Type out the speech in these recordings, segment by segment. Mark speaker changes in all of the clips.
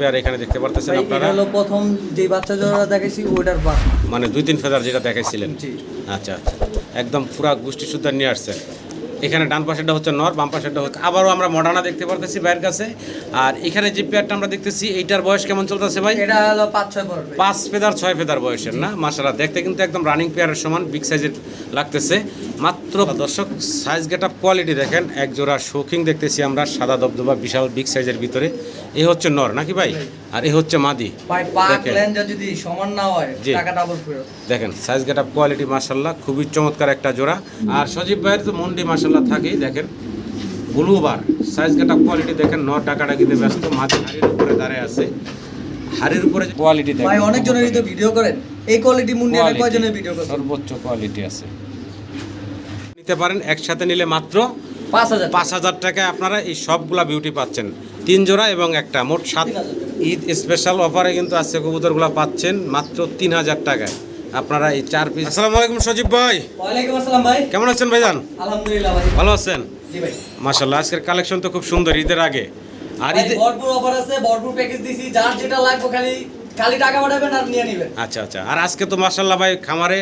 Speaker 1: Pair এখানে দেখতে পারতেছেন আপনারা?
Speaker 2: হলো প্রথম যে বাচ্চা জোড়া পা
Speaker 1: মানে দুই তিন ফেদার যেটা দেখাইছিলেন? আচ্ছা আচ্ছা। একদম পুরা গোষ্ঠী সুদ্ধা নিয়ে আসছেন। এখানে ডান পাশেরটা হচ্ছে নর বাম পাশেরটা হচ্ছে আবারও আমরা মডার্না দেখতে পারতেছি ভাইয়ের কাছে। আর এখানে যে পেয়ারটা আমরা দেখতেছি এইটার বয়স কেমন চলতেছে ভাই?
Speaker 2: এটা হলো পাঁচ ছয়
Speaker 1: পাঁচ ফেদার ছয় ফেদার বয়সের না? মাসালা দেখতে কিন্তু একদম রানিং পেয়ারের সমান বিগ সাইজের লাগতেছে। মাত্র দর্শক সাইজ গেট আপ কোয়ালিটি দেখেন এক জোড়া শৌখিং দেখতেছি আমরা সাদা দবদবা বিশাল বিগ সাইজের ভিতরে। এ হচ্ছে নর নাকি ভাই? আর এ হচ্ছে মাদি। দেখেন।
Speaker 2: যদি সমান না হয় টাকা ডাবল
Speaker 1: দেখেন সাইজ গেট আপ কোয়ালিটি মার্শাল্লাহ খুবই চমৎকার একটা জোড়া। আর সজীব ভাইয়ের তো মন্ডি মার্শাল্লাহ থাকেই দেখেন। Blue bar size get up quality দেখেন ন টাকাটা কিন্তু ব্যস্ত মাদি হাড়ির উপরে দাঁড়িয়ে আছে। হাড়ির উপরে কোয়ালিটি দেখেন
Speaker 2: ভাই অনেকজনেরই তো ভিডিও করেন। এই কোয়ালিটি মুন্ডি
Speaker 1: Quality,
Speaker 2: কয়জনের ভিডিও করেন
Speaker 1: সর্বোচ্চ কোয়ালিটি আছে। নিতে পারেন একসাথে নিলে মাত্র
Speaker 2: পাঁচ হাজার।
Speaker 1: পাঁচ হাজার টাকায় আপনারা এই সবগুলা বিউটি পাচ্ছেন। তিন জোড়া এবং একটা মোট সাত ঈদ স্পেশাল অফারে কিন্তু আজকে কবুতরগুলো পাচ্ছেন মাত্র তিন হাজার টাকায়। আপনারা এই চার পিস আসসালামু আলাইকুম সজীব ভাই।
Speaker 2: আসসালাম ভাই।
Speaker 1: কেমন আছেন ভাইজান?
Speaker 2: আলহামদুলিল্লাহ ভাই।
Speaker 1: ভালো আছেন?
Speaker 2: জি ভাই।
Speaker 1: মাশাল্লাহ আজকের কালেকশন তো খুব সুন্দর ঈদের আগে। আর ঈদে
Speaker 2: ভরপুর অফার আছে ভরপুর প্যাকেজ দিছি যার যেটা লাগবে খালি খালি টাকা পাঠাবেন আর নিয়ে নেবেন।
Speaker 1: আচ্ছা আচ্ছা। আর আজকে তো মাশাল্লাহ ভাই খামারে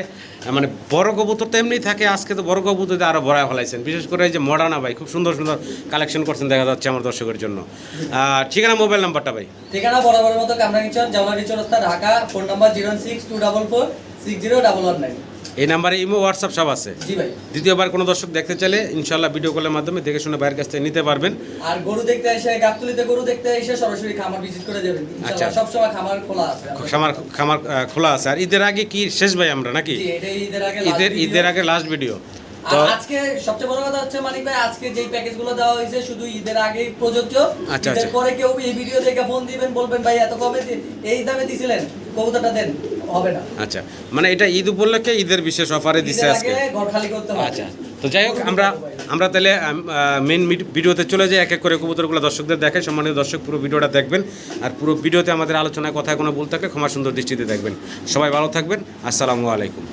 Speaker 1: মানে বড় কবুতর তো এমনি থাকে আজকে তো বড় কবুতর আরও ভরায় ফেলাইছেন। বিশেষ করে এই যে মডার্না ভাই খুব সুন্দর সুন্দর কালেকশন করছেন দেখা যাচ্ছে আমার দর্শকের জন্য। ঠিকানা মোবাইল নাম্বারটা ভাই?
Speaker 2: ঠিকানা বরাবরের মতো কামরাঙ্গিচর জামারি চৌরাস্তা Dhaka phone number zero six two double four six zero double one nine
Speaker 1: এই নাম্বারে ইমো হোয়াটসঅ্যাপ সব আছে। দ্বিতীয়বার কোনো দর্শক দেখতে চাইলে ইনশাল্লাহ ভিডিও কলের মাধ্যমে দেখে শুনে ভাইয়ের কাছ থেকে নিতে পারবেন।
Speaker 2: আর গরু দেখতে এসে গাবতলিতে গরু দেখতে এসে সরাসরি খামার ভিজিট করে যাবেন
Speaker 1: আচ্ছা।
Speaker 2: সব সময় খামার খোলা আছে।
Speaker 1: খামার খামার খোলা আছে। আর ঈদের আগে কি শেষ ভাই আমরা নাকি?
Speaker 2: ঈদের আগে
Speaker 1: ঈদের আগে লাস্ট ভিডিও
Speaker 2: আজকে সবচেয়ে বড় কথা হচ্ছে মানিক ভাই আজকে যেই প্যাকেজগুলো দেওয়া হয়েছে শুধু ঈদের আগে প্রযোজ্য।
Speaker 1: আচ্ছা,
Speaker 2: ঈদের
Speaker 1: আচ্ছা।
Speaker 2: পরে কেউ এই ভিডিও দেখে ফোন দিবেন বলবেন ভাই এত কমে এই দামে দিছিলেন। কবুতরটা দেন হবে না।
Speaker 1: আচ্ছা মানে এটা ঈদ উপলক্ষে ঈদের বিশেষ অফারে
Speaker 2: ঈদের
Speaker 1: আজকে?
Speaker 2: ঘর খালি করতে হবে।
Speaker 1: আচ্ছা তো যাই হোক আমরা আমরা তাহলে মেন ভিডিওতে চলে যাই এক এক করে কবুতরগুলো দর্শকদের দেখাই সম্মানিত দর্শক পুরো ভিডিওটা দেখবেন। আর পুরো ভিডিওতে আমাদের আলোচনায় কথায় কোনো ভুল থাকলে ক্ষমা সুন্দর দৃষ্টিতে দেখবেন। সবাই ভালো থাকবেন আসসালামু আলাইকুম।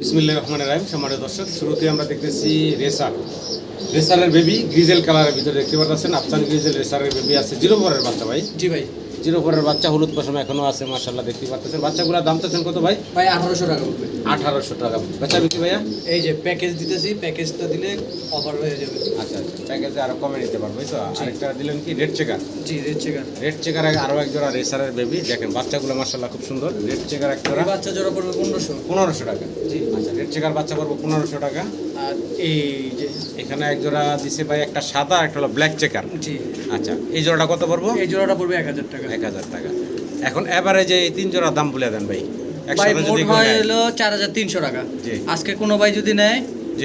Speaker 1: বিসমিল্লাহির রহমানির রহিম সম্মানিত দর্শক শুরুতে আমরা দেখতেছি রেসার রেসারের বেবি গ্রিজেল কালারের ভিতরে দেখতে পাচ্ছেন আফসান গ্রিজেল রেসারের বেবি আছে জিরো ফোরের বাচ্চা ভাই।
Speaker 2: জি ভাই।
Speaker 1: জিরো ফোরের বাচ্চা হলুদ পশম এখনও আছে মার্শাল্লাহ দেখতে পাচ্ছেন। বাচ্চাগুলোর দাম চাচ্ছেন কত ভাই?
Speaker 2: ভাই আঠারোশো টাকা
Speaker 1: আঠারোশো টাকা। বেচা বিক্রি ভাইয়া?
Speaker 2: এই যে প্যাকেজ দিতেছি প্যাকেজটা দিলে অফার হয়ে যাবে।
Speaker 1: আচ্ছা আচ্ছা। প্যাকেজে আরও কমে নিতে পারব তো? আরেকটা দিলেন কি? রেড চেকার
Speaker 2: জি রেড চেকার
Speaker 1: রেড চেকার আরও এক জোড়া রেসারের বেবি দেখেন বাচ্চাগুলো মার্শাল্লাহ খুব সুন্দর। রেড চেকার এক জোড়া।
Speaker 2: বাচ্চা জোড়া পড়বে পনেরোশো।
Speaker 1: পনেরোশো টাকা।
Speaker 2: জি।
Speaker 1: আচ্ছা রেড চেকার বাচ্চা পড়ব পনেরোশো টাকা।
Speaker 2: আর এই যে
Speaker 1: এখানে এক জোড়া দিছে ভাই একটা সাদা একটা হলো ব্ল্যাক চেকার
Speaker 2: জি।
Speaker 1: আচ্ছা এই জোড়াটা কত পড়ব?
Speaker 2: এই জোড়াটা পড়বে এক হাজার টাকা।
Speaker 1: এক হাজার টাকা। এখন এবারে এই তিন জোড়ার দাম বলে দেন ভাই।
Speaker 2: ভাই মোট হয় হলো চার হাজার তিনশো টাকা। আজকে কোনো ভাই যদি নেয়।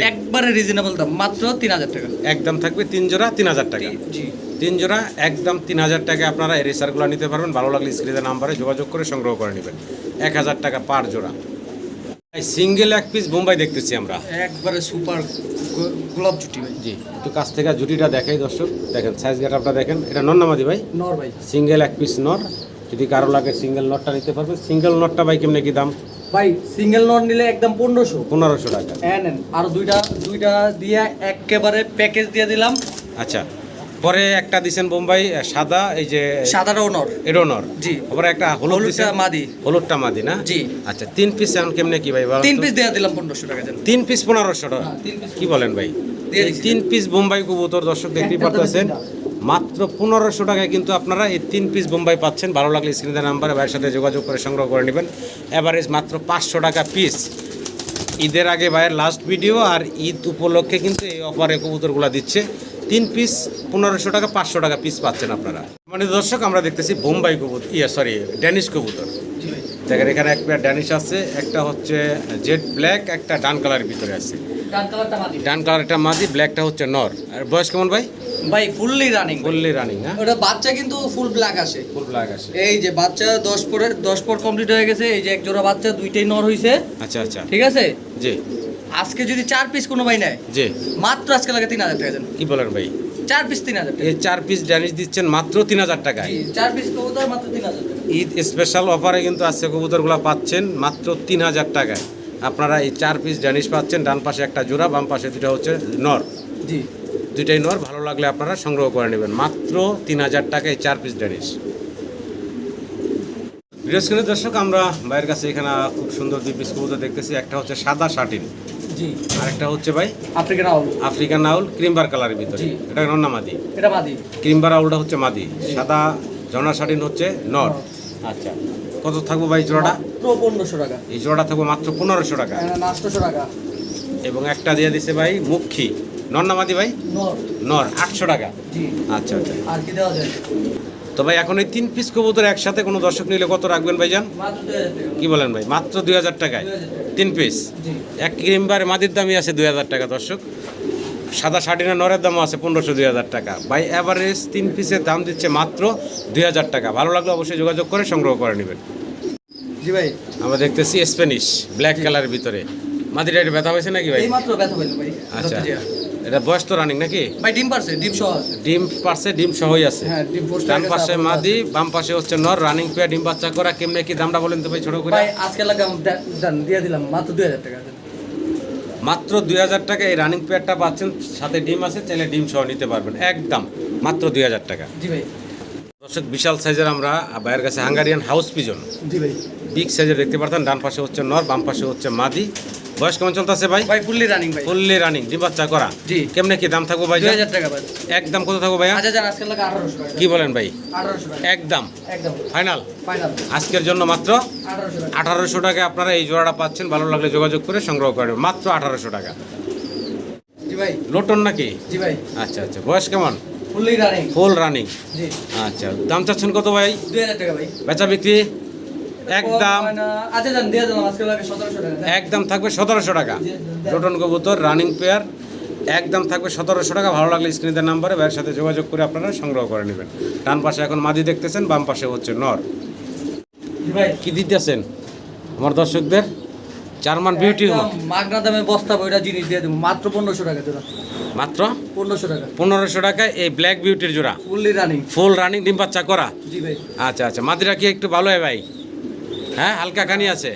Speaker 2: একবারে রিজনেবল দাম মাত্র তিন হাজার টাকা।
Speaker 1: একদম থাকবে তিন জোড়া তিন হাজার টাকা।
Speaker 2: জি
Speaker 1: তিন জোড়া একদম তিন হাজার টাকা আপনারা এই রেসারগুলো নিতে পারবেন। ভালো লাগলে স্ক্রিনের নাম্বারে যোগাযোগ করে সংগ্রহ করে নেবেন। এক হাজার টাকা পার জোড়া। সিঙ্গেল এক পিস বোম্বাই দেখতেছি আমরা।
Speaker 2: একবারে সুপার গোলাপ জুটি ভাই।
Speaker 1: জি একটু কাছ থেকে জুটিটা দেখাই দর্শক। দেখেন সাইজ গেটআপটা দেখেন। এটা নর নামাদি ভাই?
Speaker 2: নর ভাই।
Speaker 1: সিঙ্গেল এক পিস নর। যদি কারও লাগে সিঙ্গেল নটটা নিতে পারবেন। সিঙ্গেল নটটা ভাই কেমনে কি দাম?
Speaker 2: ভাই সিঙ্গেল নট নিলে একদম পনেরোশো।
Speaker 1: পনেরোশো টাকা।
Speaker 2: হ্যাঁ নেন। আর দুইটা দুইটা দিয়ে একেবারে প্যাকেজ দিয়ে দিলাম।
Speaker 1: আচ্ছা। পরে একটা দিছেন বোম্বাই সাদা এই যে
Speaker 2: সাদাটাও নর
Speaker 1: এরও নর
Speaker 2: জি।
Speaker 1: আবার একটা হলুদ
Speaker 2: হলুদটা মাদি।
Speaker 1: হলুদটা মাদি না?
Speaker 2: জি।
Speaker 1: আচ্ছা তিন পিস এখন কেমনে কি ভাই?
Speaker 2: তিন পিস দিয়ে দিলাম পনেরোশো টাকা
Speaker 1: তিন পিস পনেরোশো টাকা।
Speaker 2: হ্যাঁ,
Speaker 1: কি বলেন ভাই? এই তিন পিস বোম্বাই কবুতর দর্শক দেখতেই পারতেছেন। মাত্র পনেরোশো টাকায় কিন্তু আপনারা এই তিন পিস বোম্বাই পাচ্ছেন। ভালো লাগলে স্ক্রিনের নাম্বারে ভাইয়ের সাথে যোগাযোগ করে সংগ্রহ করে নেবেন। অ্যাভারেজ মাত্র পাঁচশো টাকা পিস ঈদের আগে ভাইয়ের লাস্ট ভিডিও আর ঈদ উপলক্ষে কিন্তু এই অফারে কবুতরগুলো দিচ্ছে। তিন পিস পনেরোশো টাকা পাঁচশো টাকা পিস পাচ্ছেন আপনারা। মানে দর্শক আমরা দেখতেছি বোম্বাই কবুতর ইয়া সরি ড্যানিশ কবুতর। দেখেন এখানে এক পেয়ার ড্যানিশ আছে একটা হচ্ছে জেড ব্ল্যাক একটা ডান কালারের ভিতরে আছে।
Speaker 2: ডান কালারটা মাদি।
Speaker 1: মাদি ব্ল্যাকটা হচ্ছে নর। আর বয়স কেমন ভাই?
Speaker 2: ভাই ফুললি রানিং
Speaker 1: বললি রানিং হ্যাঁ?
Speaker 2: ওটা বাচ্চা কিন্তু ফুল ব্ল্যাক আসে।
Speaker 1: ফুল ব্ল্যাক আছে
Speaker 2: এই যে বাচ্চা দশ পরে দশ পর কমপ্লিট হয়ে গেছে এই যে এক জোড়া বাচ্চা দুইটাই নর হইছে।
Speaker 1: আচ্ছা আচ্ছা।
Speaker 2: ঠিক আছে?
Speaker 1: জি।
Speaker 2: আজকে যদি চার পিস কোনো ভাই নেয়
Speaker 1: জি।
Speaker 2: মাত্র আজকে লাগে তিন হাজার টাকা দেন।
Speaker 1: কি বলেন ভাই?
Speaker 2: চার পিস তিন হাজার টাকা।
Speaker 1: এই চার পিস ড্যানিশ দিচ্ছেন মাত্র তিন হাজার টাকায়।
Speaker 2: চার পিস কবুতর মাত্র তিন হাজার টাকা।
Speaker 1: ঈদ স্পেশাল অফারে কিন্তু আজকে কবুতরগুলো পাচ্ছেন মাত্র তিন হাজার টাকায়। আপনারা এই চার পিস ড্যানিশ পাচ্ছেন ডান পাশে একটা জোড়া বাম পাশে দুটা হচ্ছে নর।
Speaker 2: জি।
Speaker 1: দুইটাই নর ভালো লাগলে আপনারা সংগ্রহ করে নেবেন। মাত্র তিন হাজার টাকায় চার পিস ড্যানিশ স্ক্রিনের দর্শক আমরা ভাইয়ের কাছে এখানে খুব সুন্দর দুই পিস কবুতর দেখতেছি। একটা হচ্ছে সাদা শাটিন।
Speaker 2: জি।
Speaker 1: আর একটা হচ্ছে ভাই
Speaker 2: আফ্রিকান আউল।
Speaker 1: আফ্রিকান আউল ক্রিমবার কালারের ভিতরে। এটা নন্না মাদি।
Speaker 2: এটা মাদি।
Speaker 1: ক্রিমবার আউলটা হচ্ছে মাদি। সাদা জনা শাটিন হচ্ছে নর। আচ্ছা। কত থাকব ভাই জোড়াটা?
Speaker 2: পনেরোশো টাকা।
Speaker 1: এই জোড়াটা থাকব মাত্র পনেরোশো টাকা।
Speaker 2: আটশোশো টাকা।
Speaker 1: এবং একটা দিয়ে দিছে ভাই মুখী। নন্না মাদি ভাই?
Speaker 2: নর।
Speaker 1: আটশো টাকা। আচ্ছা আচ্ছা।
Speaker 2: আর কি দেওয়া যায়?
Speaker 1: তো ভাই এখন এই তিন পিস কবুতর একসাথে কোনো দর্শক নিলে কত রাখবেন ভাইজান?
Speaker 2: মাত্র দুই
Speaker 1: কি বলেন ভাই? মাত্র দুই হাজার টাকায়? তিন পিস এক ক্রিমবার মাদির দামই আছে দুই হাজার টাকা দর্শক। সাদা শার্টিনের নরের দামও আছে পনেরোশো দুই হাজার টাকা। বাই অ্যাভারেজ তিন পিসের দাম দিচ্ছে মাত্র দুই হাজার টাকা। ভালো লাগলে অবশ্যই যোগাযোগ করে সংগ্রহ করে নেবেন।
Speaker 2: জি ভাই।
Speaker 1: আমরা দেখতেছি স্প্যানিশ ব্ল্যাক কালারের ভিতরে। মাদিরা ব্যথা হয়েছে নাকি ভাই?
Speaker 2: ভাই।
Speaker 1: আচ্ছা। এটা বয়স তো রানিং নাকি?
Speaker 2: ভাই ডিম পারছে ডিম সহ আছে।
Speaker 1: ডিম পারছে ডিম সহই আছে।
Speaker 2: হ্যাঁ ডিম
Speaker 1: ডান পাশে মাদি বাম পাশে হচ্ছে নর রানিং পেয়ার ডিম বাচ্চা করা কেমনে কি দামটা বলেন তো ভাই ছোট করে?
Speaker 2: ভাই আজকে লাগাম দেন দিয়ে দিলাম মাত্র দুই হাজার টাকা।
Speaker 1: মাত্র দুই হাজার টাকা এই রানিং পেয়ারটা পাচ্ছেন সাথে ডিম আছে চাইলে ডিম সহ নিতে পারবেন একদম মাত্র দুই হাজার টাকা।
Speaker 2: জি ভাই।
Speaker 1: দর্শক বিশাল সাইজের আমরা বাইরের কাছে হাঙ্গারিয়ান হাউস পিজন
Speaker 2: জি ভাই।
Speaker 1: বিগ সাইজের দেখতে পারতেন ডান পাশে হচ্ছে নর বাম পাশে হচ্ছে মাদি। বয়স কেমন চলতেছে ভাই?
Speaker 2: ভাই ফুললি রানিং ভাই।
Speaker 1: ফুললি রানিং ডিম বাচ্চা করা।
Speaker 2: জি।
Speaker 1: কেমনে কি দাম থাকব ভাই
Speaker 2: দুই হাজার টাকা ভাই।
Speaker 1: একদম কত থাকব
Speaker 2: আচ্ছা যান আজকে লাগা আঠারোশো টাকা।
Speaker 1: কি বলেন ভাই?
Speaker 2: আঠারোশো টাকা।
Speaker 1: একদম।
Speaker 2: একদম।
Speaker 1: ফাইনাল
Speaker 2: ফাইনাল
Speaker 1: আজকের জন্য মাত্র
Speaker 2: আঠারোশো টাকা।
Speaker 1: আঠারোশো টাকায় আপনারা এই জোড়াটা পাচ্ছেন। ভালো লাগলে যোগাযোগ করে সংগ্রহ করে মাত্র আঠারোশো টাকা।
Speaker 2: জি ভাই।
Speaker 1: লোটন নাকি?
Speaker 2: জি ভাই।
Speaker 1: আচ্ছা আচ্ছা। বয়স কেমন?
Speaker 2: ফুললি রানিং
Speaker 1: ফুল রানিং
Speaker 2: জি।
Speaker 1: আচ্ছা। দাম চাচ্ছেন কত ভাই?
Speaker 2: দুই হাজার টাকা ভাই।
Speaker 1: বেচা বিক্রি? একদম।
Speaker 2: আচ্ছা টাকা।
Speaker 1: একদম থাকবে সতেরোশো টাকা। লোটন কবুতর রানিং পেয়ার একদম থাকবে সতেরোশো টাকা। ভালো লাগলে স্ক্রিনের নাম্বারে ভাইয়ের সাথে যোগাযোগ করে আপনারা সংগ্রহ করে নেবেন। ডান পাশে এখন মাদি দেখতেছেন বাম পাশে হচ্ছে নর।
Speaker 2: ভাই।
Speaker 1: কি দিতেছেন? আমার দর্শকদের জার্মান বিউটি
Speaker 2: একদম মাগনা দামে বস্তা বইটা জিনিস দিয়ে দেবো। মাত্র পনেরোশো টাকা জোড়া।
Speaker 1: মাত্র?
Speaker 2: পনেরোশো টাকা।
Speaker 1: পনেরোশো টাকায় এই ব্ল্যাক বিউটির জোড়া।
Speaker 2: ফুললি রানিং
Speaker 1: ফুল রানিং ডিম বাচ্চা করা।
Speaker 2: জি ভাই।
Speaker 1: আচ্ছা আচ্ছা। মাদিরা কি একটু ভালো হয় ভাই? হ্যাঁ হালকা খানি আছে।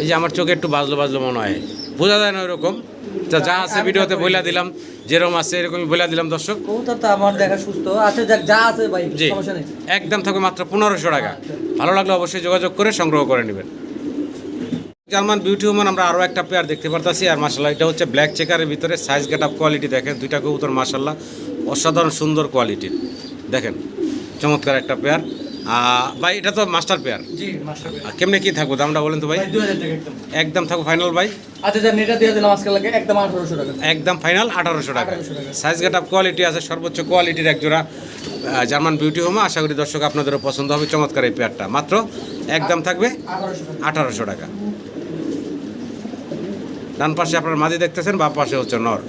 Speaker 1: এই যে আমার চোখে একটু বাজলো বাজলো মনে হয়। বোঝা যায় না ওইরকম। তা যা আছে ভিডিওতে বইলা দিলাম যেরকম আছে এরকমই বইলা দিলাম দর্শক।
Speaker 2: আমার দেখা সুস্থ। আচ্ছা যাক যা আছে ভাই
Speaker 1: জি। একদম থাকবে মাত্র পনেরোশো টাকা। ভালো লাগলে অবশ্যই যোগাযোগ করে সংগ্রহ করে নেবেন। জার্মান বিউটি ওমান আমরা আরও একটা পেয়ার দেখতে পারতাছি। আর মাসাল্লাহ এটা হচ্ছে ব্ল্যাক চেকারের ভিতরে সাইজ গেট আপ কোয়ালিটি দেখেন। দুইটা কবুতর মাসাল্লাহ অসাধারণ সুন্দর কোয়ালিটির দেখেন চমৎকার একটা পেয়ার ভাই এটা তো মাস্টার পেয়ার কেমনে কি থাকব দামটা বলেন তো ভাই?
Speaker 2: একদম।
Speaker 1: থাকব ফাইনাল ভাই?
Speaker 2: আচ্ছা একদম
Speaker 1: একদম ফাইনাল আঠারোশো টাকা। সাইজ গেট আপ কোয়ালিটি আছে সর্বোচ্চ কোয়ালিটির এক জোড়া জার্মান বিউটি হোম আশা করি দর্শক আপনাদেরও পছন্দ হবে চমৎকার এই পেয়ারটা মাত্র একদম থাকবে
Speaker 2: আঠারোশো টাকা।
Speaker 1: ডান পাশে আপনার মাঝে দেখতেছেন বা পাশে হচ্ছে নর।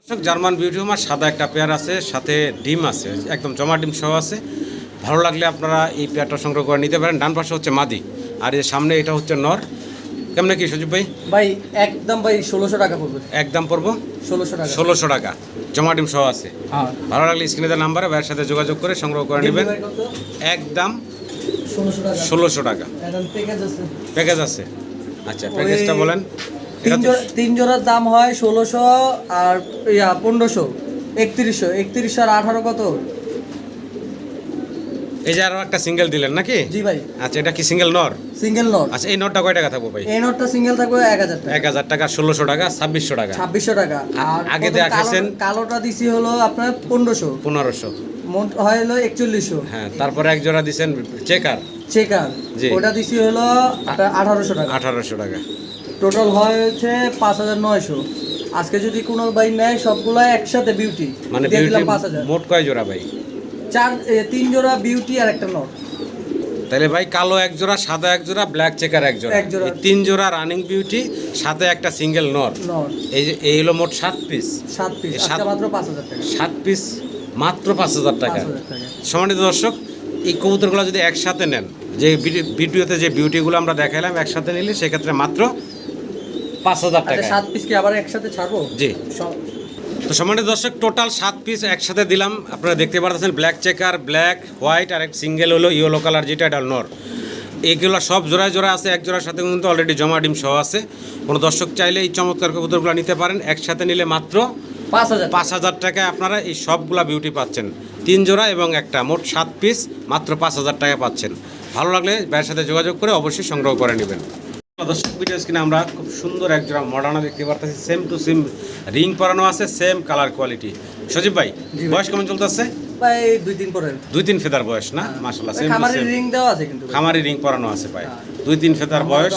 Speaker 1: দর্শক জার্মান বিউটি হোমার সাদা একটা পেয়ার আছে সাথে ডিম আছে একদম জমা ডিম সহ আছে। ভালো লাগলে আপনারা এই পেয়ারটা সংগ্রহ করে নিতে পারেন। ডান পাশে হচ্ছে মাদি আর এই সামনে এটা হচ্ছে নর। কেমনে কি সুযোগ ভাই?
Speaker 2: ভাই একদম ভাই ষোলোশো টাকা পড়বে।
Speaker 1: একদম পড়ব?
Speaker 2: ষোলোশো টাকা।
Speaker 1: ষোলোশো টাকা। জমা ডিম সহ আছে।
Speaker 2: হ্যাঁ।
Speaker 1: ভালো লাগলে স্ক্রিনে দেওয়া নাম্বারে ভাইয়ের সাথে যোগাযোগ করে সংগ্রহ করে নেবেন। একদম
Speaker 2: ষোলোশো টাকা। প্যাকেজ আছে।
Speaker 1: আচ্ছা প্যাকেজটা বলেন।
Speaker 2: তিন জোড়ার দাম হয় ষোলোশো আর পনেরোশো। একত্রিশশো। একত্রিশশো আর আঠারো কত?
Speaker 1: এই যে আরও একটা সিঙ্গেল দিলেন নাকি?
Speaker 2: জি ভাই।
Speaker 1: আচ্ছা এটা কি সিঙ্গেল নর?
Speaker 2: সিঙ্গেল নট
Speaker 1: আচ্ছা এই নটটা কয় টাকা থাকব ভাই?
Speaker 2: এই নোটটা সিঙ্গেল থাকবে এক হাজার টাকা।
Speaker 1: এক হাজার টাকা ষোলোশো টাকা ছাব্বিশশো টাকা।
Speaker 2: ছাব্বিশশো টাকা। আর
Speaker 1: আগে?
Speaker 2: কালো- কালোটা দিছি হলো আপনার পনেরোশো।
Speaker 1: পনেরোশো।
Speaker 2: মোট হয় হলো একচল্লিশশো।
Speaker 1: হ্যাঁ তারপরে এক জোড়া দিছেন চেকার।
Speaker 2: চেকার।
Speaker 1: জি।
Speaker 2: ওটা দিছি হলো আঠারোশো টাকা।
Speaker 1: আঠারোশো টাকা।
Speaker 2: টোটাল হয় হাজার নয়শো। আজকে যদি কোনো ভাই নেয় সবগুলো একসাথে বিউটি
Speaker 1: মানে বিউটি মোট কয় জোড়া ভাই?
Speaker 2: চার তিন জোড়া বিউটি আর একটা নট
Speaker 1: তাহলে ভাই কালো এক জোড়া সাদা এক জোড়া ব্ল্যাক চেকার এক জোড়া।
Speaker 2: এক জোড়া।
Speaker 1: তিন জোড়া রানিং বিউটি সাথে একটা সিঙ্গেল নর
Speaker 2: নট
Speaker 1: এই যে এই হলো মোট সাত পিস
Speaker 2: সাত পিস মাত্র পাঁচ হাজার টাকা।
Speaker 1: সাত পিস মাত্র পাঁচ হাজার
Speaker 2: পাঁচ
Speaker 1: টাকা। সম্মানিত দর্শক এই কবুতরগুলো যদি একসাথে নেন যে ভিডি- ভিডিওতে যে বিউটিগুলো আমরা দেখাইলাম একসাথে নিলে সেক্ষেত্রে মাত্র পাঁচ হাজার
Speaker 2: আচ্ছা
Speaker 1: টাকা।
Speaker 2: সাত পিস কি আবার একসাথে ছাড়বো?
Speaker 1: জি। তো সম্মানিত দর্শক টোটাল সাত পিস একসাথে দিলাম। আপনারা দেখতে পারতেছেন ব্ল্যাক চেকার ব্ল্যাক হোয়াইট আর এক সিঙ্গেল হলো ইয়েলো কালার যেটা এটা নর। এগুলো সব জোড়ায় জোড়া আছে এক জোড়ার সাথে কিন্তু অলরেডি জমা ডিম সহ আছে। কোনো দর্শক চাইলে এই চমৎকার কবুতরগুলো নিতে পারেন একসাথে নিলে মাত্র
Speaker 2: পাঁচ হাজার।
Speaker 1: পাঁচ হাজার টাকায় আপনারা এই সবগুলা বিউটি পাচ্ছেন। তিন জোড়া এবং একটা মোট সাত পিস মাত্র পাঁচ হাজার টাকা পাচ্ছেন। ভালো লাগলে ভাইয়ের সাথে যোগাযোগ করে অবশ্যই সংগ্রহ করে নেবেন। দর্শক ভিডিও স্ক্রিনে আমরা খুব সুন্দর এক জোড়া মডার্না দেখতে পারতেছি। সেম টু সেম রিং পরানো আছে সেম কালার কোয়ালিটি সজীব ভাই বয়স কেমন চলতেছে?
Speaker 2: ভাই দুই দিন পরে
Speaker 1: দুই তিন ফেদার বয়স না? মাসাল্লাহ সেম টু
Speaker 2: রিং দেওয়া আছে কিন্তু।
Speaker 1: খামারি রিং পরানো আছে ভাই।
Speaker 2: হ্যাঁ।
Speaker 1: দুই তিন ফেদার বয়স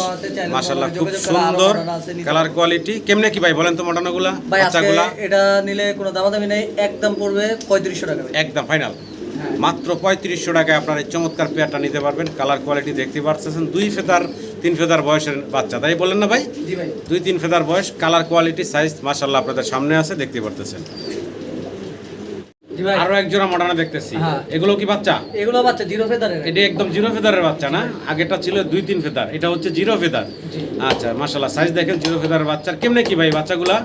Speaker 2: মোবাইলে
Speaker 1: খুব সুন্দর
Speaker 2: মডার্ন
Speaker 1: কালার কোয়ালিটি কেমনে কি ভাই বলেন তো মডার্নাগুলা
Speaker 2: ভাই আজকে
Speaker 1: বাচ্চাগুলা?
Speaker 2: এটা নিলে কোনো দামাদামি নেই একদম পড়বে পঁয়ত্রিশশো টাকা
Speaker 1: একদম ফাইনাল
Speaker 2: হ্যাঁ।
Speaker 1: মাত্র পঁয়ত্রিশশো টাকায় আপনার এই চমৎকার পেয়ারটা নিতে পারবেন কালার কোয়ালিটি দেখতে পাচ্ছেন দুই ফেদার তিন ফেদার বয়সের বাচ্চা তাই বললেন না ভাই? দুই তিন ফেদার বয়স কালার কোয়ালিটি সাইজ মাসাল্লাহ আপনাদের সামনে আছে দেখতে পারতেছেন। আরও এক জোড়া মডার্না দেখতেছি।
Speaker 2: হ্যাঁ।
Speaker 1: এগুলো কি বাচ্চা?
Speaker 2: এগুলো বাচ্চা জিরো ফেদারের।
Speaker 1: এটা একদম জিরো ফেদারের বাচ্চা না? আগেটা ছিল দুই তিন ফেদার। এটা হচ্ছে জিরো ফেদার। আচ্ছা সাইজ দেখেন জিরো ফেদারের বাচ্চার কেমনে কি ভাই বাচ্চাগুলা?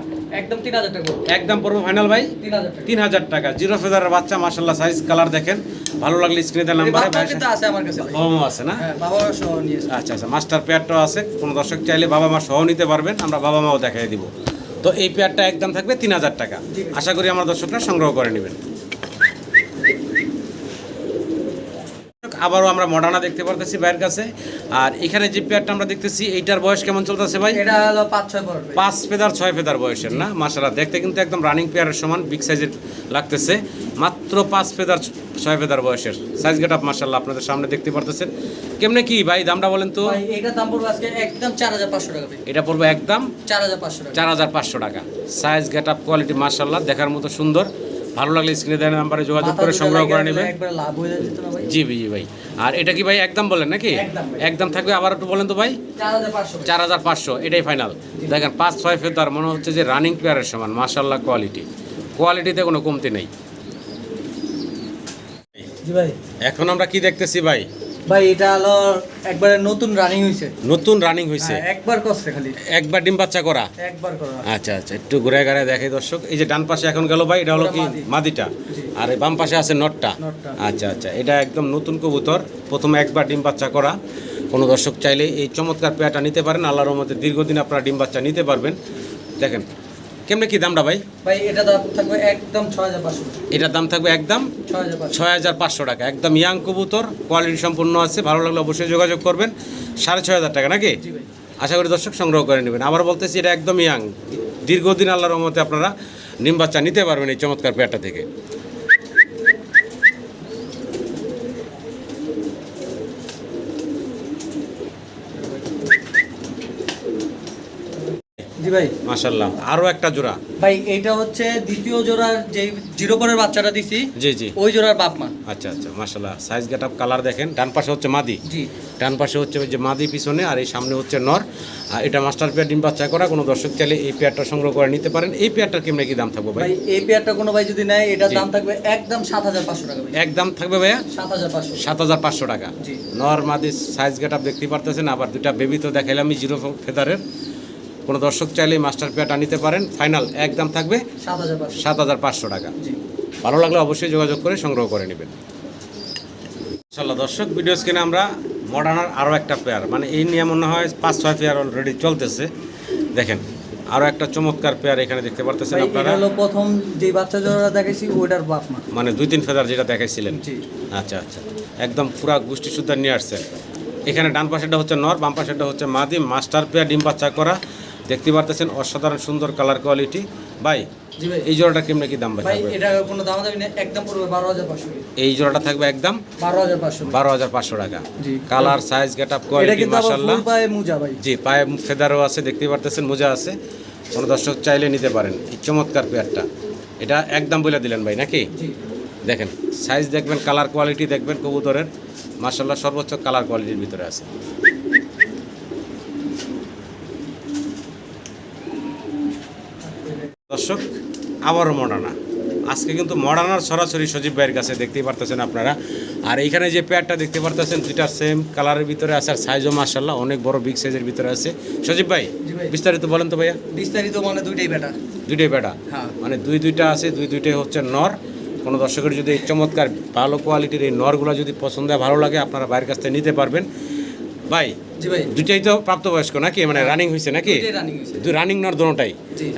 Speaker 2: একদম তিন হাজার টাকা।
Speaker 1: একদম পড়ব ফাইনাল ভাই?
Speaker 2: টাকা।
Speaker 1: তিন হাজার টাকা। জিরো ফেদারের বাচ্চা সাইজ কালার দেখেন। ভালো লাগলে স্ক্রিনে দেওয়ার
Speaker 2: এই
Speaker 1: নাম্বারে
Speaker 2: কিন্তু আছে আমার কাছে
Speaker 1: বাবা আছে না?
Speaker 2: হ্যাঁ বাবা সহ নিয়ে
Speaker 1: আচ্ছা আচ্ছা। মাস্টার পেয়ারটাও আছে। কোনো দর্শক চাইলে বাবা মা সহ নিতে পারবেন। আমরা বাবা মাও দেখাই দিব। তো এই পেয়ারটা একদম থাকবে তিন হাজার টাকা। আশা করি আমার দর্শকরা সংগ্রহ করে নেবেন। আবারও আমরা মডার্না দেখতে পারতেছি ভাইয়ের কাছে। আর এখানে যে পেয়ারটা আমরা দেখতেছি এইটার বয়স কেমন চলতেছে ভাই?
Speaker 2: এটা হলো পাঁচ ছয়
Speaker 1: পাঁচ ফেদার ছয় ফেদার বয়সের না? মাসাল্লাহ দেখতে কিন্তু একদম রানিং পেয়ারের সমান বিগ সাইজের লাগতেছে। মাত্র পাঁচ ফেদার ছয় ফেদার বয়সের। সাইজ গেট আপ মাসাল্লাহ আপনাদের সামনে দেখতে পারতেছেন। কেমনে কি ভাই দামটা বলেন তো?
Speaker 2: এটার দাম পড়বে আজকে একদম চার হাজার পাঁচশো টাকা
Speaker 1: এটা পড়বে একদম
Speaker 2: চার হাজার পাঁচশো টাকা
Speaker 1: চার হাজার পাঁচশো টাকা। সাইজ গেট আপ কোয়ালিটি মার্শাল্লাহ দেখার মতো সুন্দর। ভালো লাগলে স্ক্রিনে দেওয়ার নাম্বারে যোগাযোগ করে সংগ্রহ করে
Speaker 2: নেবে।
Speaker 1: নেবেন জি জি ভাই। আর এটা কি ভাই একদম বলেন নাকি?
Speaker 2: একদম
Speaker 1: একদম থাকবে আবার একটু বলেন তো ভাই।
Speaker 2: চার হাজার পাঁচশো।
Speaker 1: এটাই ফাইনাল দেখেন পাঁচ ছয় ফেদার মনে হচ্ছে যে রানিং প্লেয়ারের সমান। মার্শাল্লাহ কোয়ালিটি কোয়ালিটিতে কোনো কমতি নেই। এখন আমরা কি দেখতেছি ভাই?
Speaker 2: ভাই এটা হলো একবারে নতুন রানিং হয়েছে
Speaker 1: নতুন রানিং হয়েছে
Speaker 2: হ্যাঁ, একবার করছে খালি।
Speaker 1: একবার ডিম বাচ্চা করা?
Speaker 2: একবার করা।
Speaker 1: আচ্ছা আচ্ছা একটু ঘুরে ঘুরে দেখে দর্শক এই যে ডান পাশে এখন গেল ভাই এটা হলো কি মাদিটা? আর এই বাম পাশে আছে নটটা?
Speaker 2: নটটা।
Speaker 1: আচ্ছা আচ্ছা এটা একদম নতুন কবুতর প্রথমে একবার ডিম বাচ্চা করা। কোনো দর্শক চাইলে এই চমৎকার পেয়াটা নিতে পারেন আল্লাহর রহমতে দীর্ঘদিন আপনারা ডিম বাচ্চা নিতে পারবেন। দেখেন কেমনে কি দামটা ভাই?
Speaker 2: ভাই এটা দাম থাকবে একদম ছয় হাজার পাঁচশো।
Speaker 1: এটার দাম থাকবে একদম
Speaker 2: ছয় হাজার পাঁচশো।
Speaker 1: টাকা। একদম ইয়াং কবুতর কোয়ালিটি সম্পূর্ণ আছে ভালো লাগলে অবশ্যই যোগাযোগ করবেন। সাড়ে ছয় হাজার টাকা নাকি?
Speaker 2: জি ভাই।
Speaker 1: আশা করি দর্শক সংগ্রহ করে নেবেন। আবার বলতেছি এটা একদম ইয়াং। দীর্ঘদিন আল্লাহর রহমতে আপনারা নিম বাচ্চা নিতে পারবেন এই চমৎকার পেয়ারটা থেকে।
Speaker 2: ভাই?
Speaker 1: মাশাল্লাহ আরও একটা জোড়া।
Speaker 2: ভাই এইটা হচ্ছে দ্বিতীয় জোড়ার যে জিরো পরের বাচ্চাটা দিছি
Speaker 1: জি জি।
Speaker 2: ওই জোড়ার বাপ মা
Speaker 1: আচ্ছা আচ্ছা মাশাল্লাহ সাইজ গেট আপ কালার দেখেন ডান পাশে হচ্ছে মাদি।
Speaker 2: জি।
Speaker 1: ডান পাশে হচ্ছে যে মাদি পিছনে আর এই সামনে হচ্ছে নর। আর এটা মাস্টার পেয়ার ডিম বাচ্চা করা কোনো দর্শক চাইলে এই পেয়ারটা সংগ্রহ করে নিতে পারেন। এই পেয়ারটার কেমনে কি দাম থাকবে ভাই?
Speaker 2: এই পেয়ারটা কোনো ভাই যদি নেয় এটার দাম থাকবে একদম সাত হাজার পাঁচশো টাকা
Speaker 1: একদম থাকবে ভাইয়া?
Speaker 2: সাত হাজার পাঁচশো।
Speaker 1: সাত হাজার পাঁচশো টাকা। নর মাদি সাইজ গেট আপ দেখতে পারতেছেন আবার দুটা বেবি তো দেখাইলাম জিরো ফেদারের। কোনো দর্শক চাইলে মাস্টার পেয়ারটা নিতে পারেন। ফাইনাল একদম থাকবে
Speaker 2: সাত হাজার পাঁচশো
Speaker 1: টাকা। ভালো লাগলে অবশ্যই যোগাযোগ করে সংগ্রহ করে নেবেন। ইনশাল্লাহ দর্শক ভিডিও স্ক্রিনে আমরা মডার্নার আরও একটা পেয়ার মানে এই নিয়ে মনে হয় পাঁচ ছয় পেয়ার অলরেডি চলতেছে। দেখেন আরও একটা চমৎকার পেয়ার এখানে দেখতে পারতেছেন আপনারা।
Speaker 2: হলো প্রথম যে বাচ্চা জোড়াটা দেখেছি ওইটার বাপ মা।
Speaker 1: মানে দুই তিন ফেদার যেটা দেখাইছিলেন। আচ্ছা আচ্ছা। একদম পুরা গোষ্ঠী সুদ্ধা নিয়ে আসছেন। এখানে ডান পাশেরটা হচ্ছে নর বাম পাশেরটা হচ্ছে মাদি মাস্টার পেয়ার ডিম বাচ্চা করা। দেখতে পারতেছেন অসাধারণ সুন্দর কালার কোয়ালিটি ভাই এই জোড়াটা কেমনে কি দাম ভাই
Speaker 2: এটা কোনো দাম দামি নেই একদম পড়বে বারো হাজার পাঁচশো
Speaker 1: এই জোড়াটা থাকবে একদম
Speaker 2: বারো হাজার পাঁচশো
Speaker 1: বারো হাজার পাঁচশো টাকা।
Speaker 2: জি।
Speaker 1: Colour size get up quality মাসাল্লাহ
Speaker 2: পায়ে মুজা ভাই।
Speaker 1: জি পায়ে ফেদারও আছে দেখতে পারতেছেন মোজা আছে। কোনো দর্শক চাইলে নিতে পারেন এই চমৎকার পেয়ারটা এটা একদম বলে দিলেন ভাই নাকি?
Speaker 2: জি।
Speaker 1: দেখেন সাইজ দেখবেন কালার কোয়ালিটি দেখবেন কবুতরের। মাসাল্লাহ সর্বোচ্চ কালার কোয়ালিটির ভিতরে আছে। দর্শক আবারও মডার্না আজকে কিন্তু মডার্নার সরাসরি সজীব ভাইয়ের কাছে দেখতেই পারতেছেন আপনারা। আর এইখানে যে পেয়ারটা দেখতে পারতেছেন দুইটা সেম কালারের ভিতরে আছে আর সাইজও মাসাল্লাহ অনেক বড় বিগ সাইজের ভিতরে আছে। সজীব ভাই বিস্তারিত বলেন তো ভাইয়া।
Speaker 2: বিস্তারিত মানে দুইটাই বেটা
Speaker 1: দুইটাই বেটা
Speaker 2: হ্যাঁ।
Speaker 1: মানে দুই দুইটা আছে দুই দুইটাই হচ্ছে নর। কোনো দর্শকের যদি চমৎকার ভালো কোয়ালিটির এই নরগুলো যদি পছন্দ হয় ভালো লাগে আপনারা বাইরের কাছ থেকে নিতে পারবেন। ভাই
Speaker 2: ভাই।
Speaker 1: দুটাই তো প্রাপ্তবয়স্ক নাকি? মানে রানিং হয়েছে নাকি? রানিং নর দোনোটাই।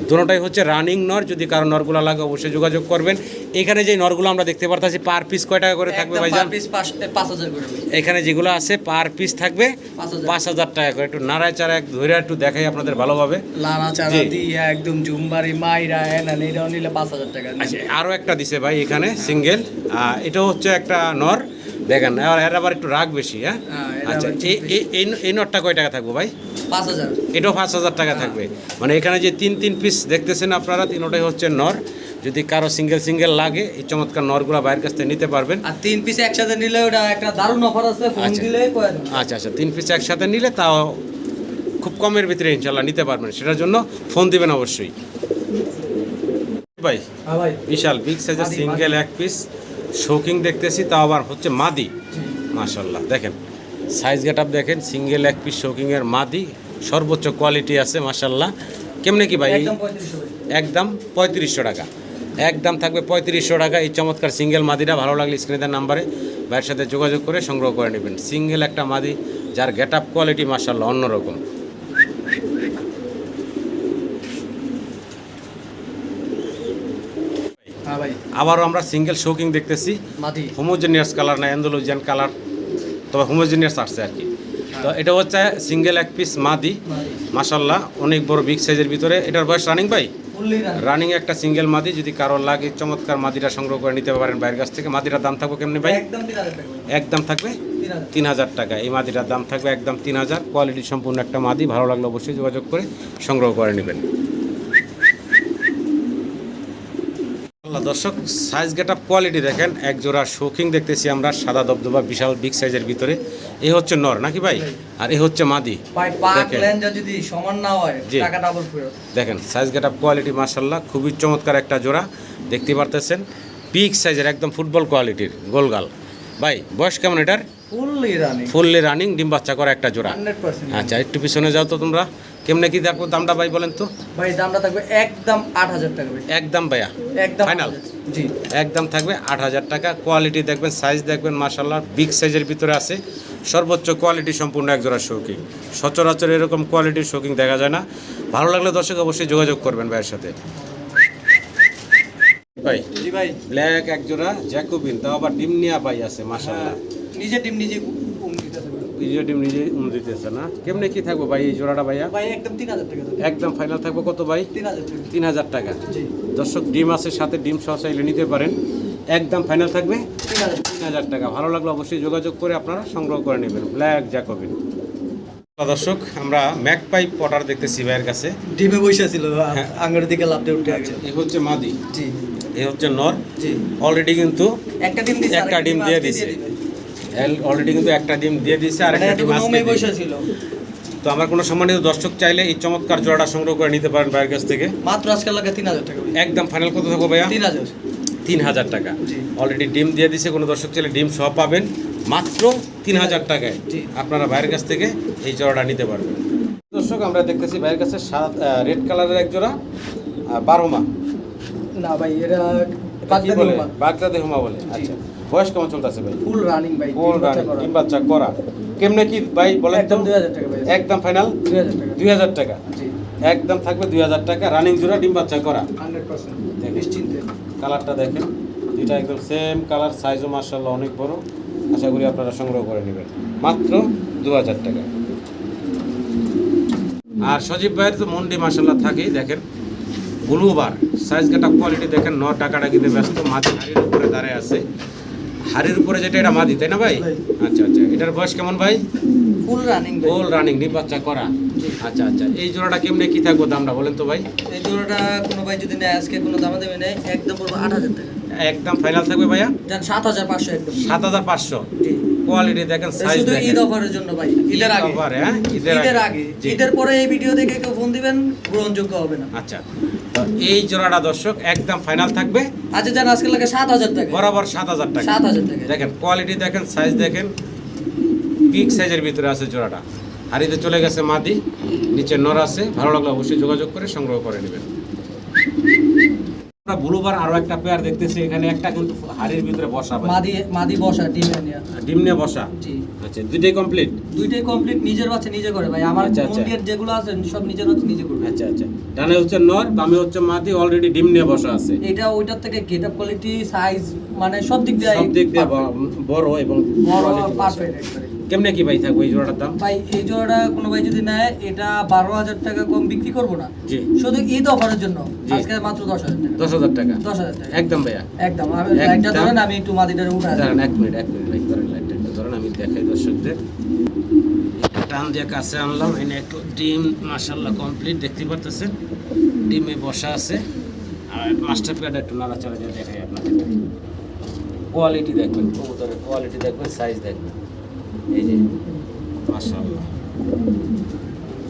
Speaker 1: দোনোটাই হচ্ছে রানিং নর যদি কারও নরগুলো লাগে অবশ্যই যোগাযোগ করবেন। এখানে যে নরগুলো আমরা দেখতে পারতাছি পার পিস কয় টাকা করে থাকবে
Speaker 2: ভাই।
Speaker 1: এখানে যেগুলো আছে পার পিস থাকবে
Speaker 2: পাঁচ হাজার।
Speaker 1: টাকা করে। একটু নাড়ায় এক ধরে একটু দেখাই আপনাদের ভালোভাবে।
Speaker 2: চারা একদম জুমবারি মাইরা নিলে পাঁচ হাজার টাকা
Speaker 1: আচ্ছা আরও একটা দিছে ভাই এখানে সিঙ্গেল এটাও হচ্ছে একটা নর দেখেন আর এর আবার একটু রাগ বেশি হ্যাঁ?
Speaker 2: হ্যাঁ,
Speaker 1: আচ্ছা এই- এই- নটটা কয় টাকা থাকব ভাই?
Speaker 2: পাঁচ হাজার।
Speaker 1: এটাও পাঁচ হাজার টাকা থাকবে। মানে এখানে যে তিন তিন পিস দেখতেছেন আপনারা তিনোটাই হচ্ছে নর। যদি কারও সিঙ্গেল সিঙ্গেল লাগে এই চমৎকার নরগুলো বাইরের কাছ থেকে নিতে পারবেন।
Speaker 2: আর তিন পিস একসাথে নিলে ওটা একটা দারুণ অফার আছে ফোন
Speaker 1: আচ্ছা।
Speaker 2: দিলে
Speaker 1: আচ্ছা আচ্ছা তিন পিস একসাথে নিলে তাও খুব কমের ভিতরে ইনশাল্লাহ নিতে পারবেন। সেটার জন্য ফোন দিবেন অবশ্যই। ভাই
Speaker 2: হ্যাঁ
Speaker 1: বিশাল বিগ সাইজের সিঙ্গেল এক পিস শৌকিং দেখতেছি তাও আবার হচ্ছে মাদি। মাশাল্লাহ দেখেন। সাইজ গেট আপ দেখেন সিঙ্গেল এক পিস শোকিংয়ের মাদি সর্বোচ্চ কোয়ালিটি আছে মাশাল্লাহ কেমনে কি ভাই?
Speaker 2: একদম পঁয়ত্রিশশো
Speaker 1: টাকা। একদম থাকবে পঁয়ত্রিশশো টাকা। এই চমৎকার সিঙ্গেল মাদিটা ভালো লাগলে স্ক্রিনের নাম্বারে ভাইয়ের সাথে যোগাযোগ করে সংগ্রহ করে নেবেন। সিঙ্গেল একটা মাদি যার গেট আপ কোয়ালিটি মার্শাল্লাহ অন্যরকম।
Speaker 2: হ্যাঁ
Speaker 1: আবারও আমরা সিঙ্গেল শোকিং দেখতেছি। হোমোজেনিয়াস কালার না অ্যান্ডোলোজিয়ান কালার তবে হোমোজেনিয়াস আসছে আর কি। তো এটা হচ্ছে সিঙ্গেল এক পিস মাদি। মাশাল্লাহ অনেক বড় বিগ সাইজের ভিতরে। এটার বয়স রানিং ভাই?
Speaker 2: রানিং
Speaker 1: একটা সিঙ্গেল মাদি যদি কারোর লাগে চমৎকার মাদিটা সংগ্রহ করে নিতে পারেন বাইরের কাছ থেকে। মাদিটার দাম থাকবে কেমনি ভাই?
Speaker 2: একদম
Speaker 1: থাকবে?
Speaker 2: তিন হাজার।
Speaker 1: তিন হাজার টাকা। এই মাদিটার দাম থাকবে একদম তিন হাজার। কোয়ালিটি সম্পূর্ণ একটা মাদি। ভালো লাগলে অবশ্যই যোগাযোগ করে সংগ্রহ করে নেবেন। আল্লাহ দর্শক সাইজ গেট আপ কোয়ালিটি দেখেন এক জোড়া শৌখিং দেখতেছি আমরা সাদা দবদবা বিশাল বিগ সাইজের ভিতরে। এ হচ্ছে নর নাকি ভাই? আর এ হচ্ছে মাদি।
Speaker 2: যদি সমান না হয় টাকা ডাবল
Speaker 1: দেখেন সাইজ গেট আপ কোয়ালিটি মার্শাল্লাহ খুবই চমৎকার একটা জোড়া দেখতে পারতেছেন। বিগ সাইজের একদম ফুটবল কোয়ালিটির গোলগাল। ভাই বয়স কেমন এটার?
Speaker 2: ফুললি রানিং
Speaker 1: ফুললি রানিং ডিম বাচ্চা করা একটা জোড়া। আচ্ছা একটু পিছনে যাও তো তোমরা। কেমনে কি দেখো দামটা ভাই বলেন তো?
Speaker 2: ভাই দামটা থাকবে একদম আট হাজার টাকা
Speaker 1: একদম ভাইয়া।
Speaker 2: একদম ফাইনাল জি।
Speaker 1: একদম থাকবে আট হাজার টাকা। কোয়ালিটি দেখবেন সাইজ দেখবেন মার্শাল্লাহ বিগ সাইজের ভিতরে আছে। সর্বোচ্চ কোয়ালিটি সম্পূর্ণ এক জোড়া শৌকিং সচরাচর এরকম কোয়ালিটির শৌকিং দেখা যায় না। ভালো লাগলে দর্শক অবশ্যই যোগাযোগ করবেন ভাইয়ের সাথে। ভাই
Speaker 2: জি ভাই।
Speaker 1: ব্ল্যাক এক জোড়া জ্যাকোবিন তাও আবার ডিমনিয়া পাই আছে মার্শাল্লাহ
Speaker 2: নিজে টিম নিজে দিতেছে
Speaker 1: ডিম নিজে দিতেছে না। কেমনে কি থাকব ভাই এই জোড়াটা ভাইয়া?
Speaker 2: ভাই একদম তিন হাজার টাকা।
Speaker 1: একদম ফাইনাল থাকব কত ভাই?
Speaker 2: তিন হাজার টাকা।
Speaker 1: দর্শক ডিম আছে সাথে ডিম সহ চাইলে নিতে পারেন। একদম ফাইনাল থাকবে।
Speaker 2: তিন হাজার
Speaker 1: টাকা। ভালো লাগলে অবশ্যই যোগাযোগ করে আপনারা সংগ্রহ করে নেবেন। Black jacobin. দর্শক আমরা ম্যাক পাইপ পটার দেখতেছি ভাইয়ের কাছে।
Speaker 2: ডিমে বসে ছিল
Speaker 1: হ্যাঁ।
Speaker 2: আঙ্গুর দিকে লাফতে উঠে গেছে।
Speaker 1: এই হচ্ছে মাদি।
Speaker 2: জি।
Speaker 1: এই হচ্ছে নর।
Speaker 2: জি।
Speaker 1: অলরেডি কিন্তু
Speaker 2: একটা ডিম
Speaker 1: একটা ডিম দিয়ে।
Speaker 2: দিবে।
Speaker 1: অলরেডি কিন্তু একটা ডিম দিয়ে দিচ্ছে আর
Speaker 2: মানে
Speaker 1: একটা ডিম
Speaker 2: এতক্ষণ
Speaker 1: আজকে
Speaker 2: ছিল।
Speaker 1: তো আমার কোনো সম্মানিত দর্শক চাইলে এই চমৎকার জোড়াটা সংগ্রহ করে নিতে পারেন ভাইয়ের কাছ থেকে।
Speaker 2: মাত্র আজকে লাগে তিন হাজার টাকা
Speaker 1: একদম ফাইনাল কত থাকব ভাইয়া?
Speaker 2: তিন হাজার।
Speaker 1: তিন হাজার টাকা। অলরেডি ডিম দিয়ে দিছে কোনো দর্শক চাইলে ডিম সহ পাবেন। মাত্র তিন হাজার টাকায়। আপনারা বাইরের কাছ থেকে এই জোড়াটা নিতে পারবেন। দর্শক আমরা দেখতেছি বাইরের কাছে সাত রেড কালারের এক জোড়া আর বারোমা
Speaker 2: না ভাই এরা
Speaker 1: বাগদাদি হুমা বলে? আচ্ছা। বয়স কেমন চলতেছে ভাই।
Speaker 2: ফুল রানিং ভাই বাচ্চা
Speaker 1: রানিং
Speaker 2: করা।
Speaker 1: ডিম বাচ্চা করা। কেমনে কি ভাই বলেন
Speaker 2: একদম দুই হাজার টাকা ভাই।
Speaker 1: একদম ফাইনাল
Speaker 2: দুই হাজার টাকা।
Speaker 1: দুই হাজার টাকা?
Speaker 2: জি।
Speaker 1: একদম থাকবে দুই হাজার টাকা রানিং জোড়া ডিম বাচ্চা করা।
Speaker 2: Hundred percent.
Speaker 1: দেখেন।
Speaker 2: নিশ্চিন্তে।
Speaker 1: কালারটা দেখেন। দুইটা একদম সেম কালার সাইজও মার্শাল্লাহ অনেক বড়। আশা করি আপনারা সংগ্রহ করে নেবেন। মাত্র দু হাজার টাকা। আর সজীব ভাইয়ের তো মন্ডি মার্শাল্লাহ থাকেই দেখেন। ব্লুবার সাইজ কাটা কোয়ালিটি দেখেন ন টাকাটা কিন্তু ব্যস্ত মাঝে হাড়ির উপরে দাঁড়ায় আছে। হাড়ির উপরে যেটা এটা মাদি তাই না ভাই। আচ্ছা আচ্ছা। এটার বয়স কেমন ভাই?
Speaker 2: ফুল রানিং
Speaker 1: গোল রানিং ডিম বাচ্চা করা। আচ্ছা আচ্ছা। এই জোড়াটা কেমনে কি থাকব দামটা বলেন তো ভাই?
Speaker 2: এই জোড়াটা কোনো ভাই যদি নেয় আজকে কোনো দামা দেবে নেয় একদম পড়ব আট হাজার টাকা।
Speaker 1: একদম ফাইনাল থাকবে ভাইয়া?
Speaker 2: যান সাত হাজার পাঁচশো একদম।
Speaker 1: সাত হাজার পাঁচশো।
Speaker 2: জি।
Speaker 1: কোয়ালিটি দেখেন সাইজ
Speaker 2: শুধু ঈদ অফারের জন্য ভাই। ঈদের আগে।
Speaker 1: অফার, হ্যাঁ? ঈদের। আগে।
Speaker 2: ঈদের পরে এই ভিডিও দেখে কেউ ফোন দিবেন গ্রহণযোগ্য হবে না।
Speaker 1: আচ্ছা। তো এই জোড়াটা দর্শক একদম ফাইনাল থাকবে।
Speaker 2: আচ্ছা যান আজকে লাগে সাত হাজার টাকা।
Speaker 1: বরাবর সাত হাজার টাকা।
Speaker 2: সাত হাজার টাকা।
Speaker 1: দেখেন কোয়ালিটি দেখেন সাইজ দেখেন বিগ সাইজের ভিতরে আছে জোড়াটা। আর হাড়িতে চলে গেছে মাদি নিচে নর আছে। ভালো লাগলে অবশ্যই যোগাযোগ করে সংগ্রহ করে নেবেন। আমরা ব্লুবার আরও একটা পেয়ার দেখতেছি এখানে একটা কিন্তু হাড়ির ভিতরে বসা
Speaker 2: মাদি মাদি বসা ডিমে নিয়ে
Speaker 1: ডিম নিয়ে বসা?
Speaker 2: জি।
Speaker 1: আচ্ছা দুইটাই কমপ্লিট
Speaker 2: দুইটাই কমপ্লিট নিজের বাচ্চা নিজে করে ভাই। আমার
Speaker 1: আচ্ছা, আচ্ছা।
Speaker 2: যেগুলো আছে সব নিজের বাচ্চা নিজে করবে।
Speaker 1: আচ্ছা আচ্ছা। ডানে হচ্ছে নর বামে হচ্ছে মাদি অলরেডি ডিম নিয়ে বসা আছে।
Speaker 2: এটা ওইটার থেকে গেট আপ কোয়ালিটি সাইজ মানে সব দিক দিয়ে
Speaker 1: সব দিক দিয়ে বড় এবং
Speaker 2: বড় পারফেক্ট
Speaker 1: কেমনে কি ভাই থাকবে এই জোড়াটার দাম?
Speaker 2: ভাই এই জোড়াটা কোনো ভাই যদি নেয় এটা বারো হাজার টাকা কম বিক্রি করব না।
Speaker 1: জি।
Speaker 2: শুধু ঈদ অফারের জন্য। আজকে মাত্র দশ হাজার টাকা।
Speaker 1: দশ হাজার টাকা?
Speaker 2: দশ হাজার টাকা।
Speaker 1: একদম ভাইয়া।
Speaker 2: একদম। লাইটটা ধরেন আমি একটু মাদিটারে উঠে
Speaker 1: দাঁড়ান এক মিনিট এক মিনিট ভাই ধরেন লাইটটা ধরেন আমি দেখাই দর্শকদের। টান দিয়ে কাছে আনলাম এনে একটু ডিম মাশাল্লাহ কমপ্লিট দেখতে পারতেছেন। ডিমে বসা আছে। আর মাস্টার প্যাড একটু নাড়াচাড়া দিয়ে দেখাই আপনাদের। কোয়ালিটি দেখবেন কবুতরের কোয়ালিটি দেখবেন সাইজ দেখবেন। এই যে মাশাল্লাহ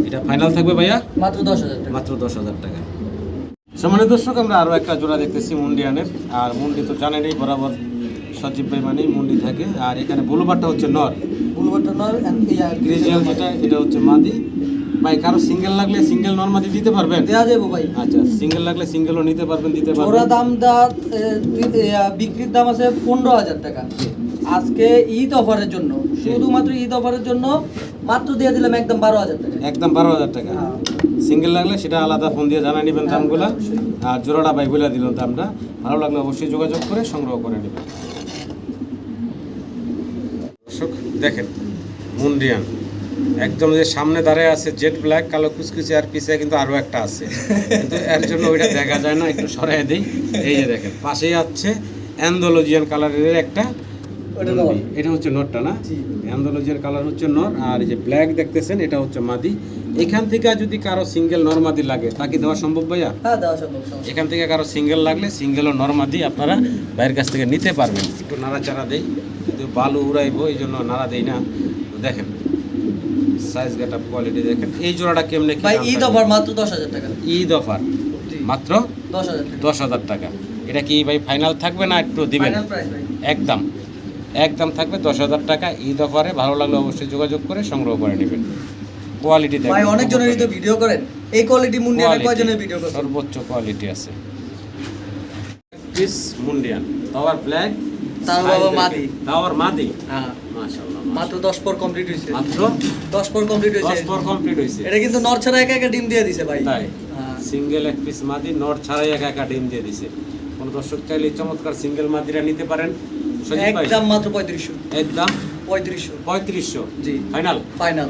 Speaker 1: এটা ফাইনাল থাকবে ভাইয়া?
Speaker 2: মাত্র দশ হাজার টাকা।
Speaker 1: মাত্র দশ হাজার টাকা। সম্মানিত দর্শক আমরা আরও একটা জোড়া দেখতেছি মুন্ডিয়ানের। আর মুন্ডি তো জানেনই বরাবর সজীব ভাই মানেই মুন্ডি থাকে। আর এখানে বুলুবারটা হচ্ছে নর।
Speaker 2: বুলবারটা নয়
Speaker 1: গ্রিজিয়াল যেটা এটা হচ্ছে মাদি। ভাই কারও সিঙ্গেল লাগলে সিঙ্গেল নর মাদি দিতে পারবেন?
Speaker 2: দেওয়া যাব ভাই।
Speaker 1: আচ্ছা সিঙ্গেল লাগলে সিঙ্গেলও নিতে পারবেন দিতে
Speaker 2: ওরা
Speaker 1: পারবেন
Speaker 2: দাম দা বিক্রির দাম আছে পনেরো হাজার টাকা। আজকে ঈদ অফারের জন্য শুধুমাত্র ঈদ অফারের জন্য মাত্র দিয়ে দিলাম একদম বারো হাজার টাকা।
Speaker 1: একদম বারো হাজার টাকা।
Speaker 2: হ্যাঁ।
Speaker 1: সিঙ্গেল লাগলে সেটা আলাদা ফোন দিয়ে জানা নেবেন দামগুলো। আর জোড়াটা ভাই বলে দিল দামটা। ভালো লাগলে অবশ্যই যোগাযোগ করে সংগ্রহ করে নেবেন। দর্শক দেখেন মুন্ডিয়ান। একদম যে সামনে দাঁড়ায় আছে জেড ব্ল্যাক কালো কুচকুচি আর পিছিয়ে কিন্তু আরও একটা আছে। কিন্তু এর জন্য ওইটা দেখা যায় না একটু সরাই দিই। এই যে দেখেন পাশেই আছে অ্যান্ডোলজিয়ান কালারের একটা। এটা হচ্ছে নরটা না?
Speaker 2: জি।
Speaker 1: কালার হচ্ছে নর আর এই যে ব্ল্যাক দেখতেছেন এটা হচ্ছে মাদি। এখান থেকে যদি কারও সিঙ্গেল নর মাদি লাগে তা কি দেওয়া সম্ভব ভাইয়া?
Speaker 2: হ্যাঁ দেওয়া সম্ভব
Speaker 1: এখান থেকে কারও সিঙ্গেল লাগলে সিঙ্গেল ও নর্মাদি আপনারা বাইরের কাছ থেকে নিতে পারবেন। একটু নাড়াচাড়া দেই কিন্তু বালু উড়াইবো এই জন্য নাড়া দেই না। দেখেন সাইজ গেট আপ কোয়ালিটি দেখেন। এই জোড়াটা কেমনে কি
Speaker 2: ভাই ঈদ অফার মাত্র দশ হাজার টাকা।
Speaker 1: ঈদ অফার? মাত্র?
Speaker 2: দশ হাজার টাকা।
Speaker 1: এটা কি ভাই ফাইনাল থাকবে না একটু দিবেন?
Speaker 2: ফাইনাল প্রাইস ভাই।
Speaker 1: একদম। একদম থাকবে দশ হাজার টাকা। ঈদ অফারে ভালো লাগলে অবশ্যই যোগাযোগ করে সংগ্রহ করে নেবেন। কোয়ালিটি
Speaker 2: ভাই অনেকজনের তো ভিডিও করেন। এই কোয়ালিটি মুন্ডিয়ানে কয়জনের ভিডিও করেন
Speaker 1: সর্বোচ্চ কোয়ালিটি আছে। পিস মুন্ডিয়ান। টাওয়ার ব্ল্যাক
Speaker 2: তাও মাদি।
Speaker 1: টাওয়ার মাদি?
Speaker 2: হ্যাঁ।
Speaker 1: মাশাআল্লাহ
Speaker 2: মাত্র দশ পর কমপ্লিট হয়েছে
Speaker 1: মাত্র?
Speaker 2: দশ পর কমপ্লিট
Speaker 1: 10 পর কমপ্লিট হইছে।
Speaker 2: এটা কিন্তু নর ছাড়া একা একা ডিম দিয়ে দিছে ভাই।
Speaker 1: তাই?
Speaker 2: হ্যাঁ।
Speaker 1: সিঙ্গেল এক পিস মাদি ছাড়াই একা একা ডিম দিয়ে দিছে। কোন দর্শক চাইলে চমৎকার সিঙ্গেল মাদিরা নিতে পারেন।
Speaker 2: একদম মাত্র পঁয়ত্রিশশো।
Speaker 1: একদম?
Speaker 2: পঁয়ত্রিশশো।
Speaker 1: পঁয়ত্রিশশো?
Speaker 2: জি।
Speaker 1: Final
Speaker 2: final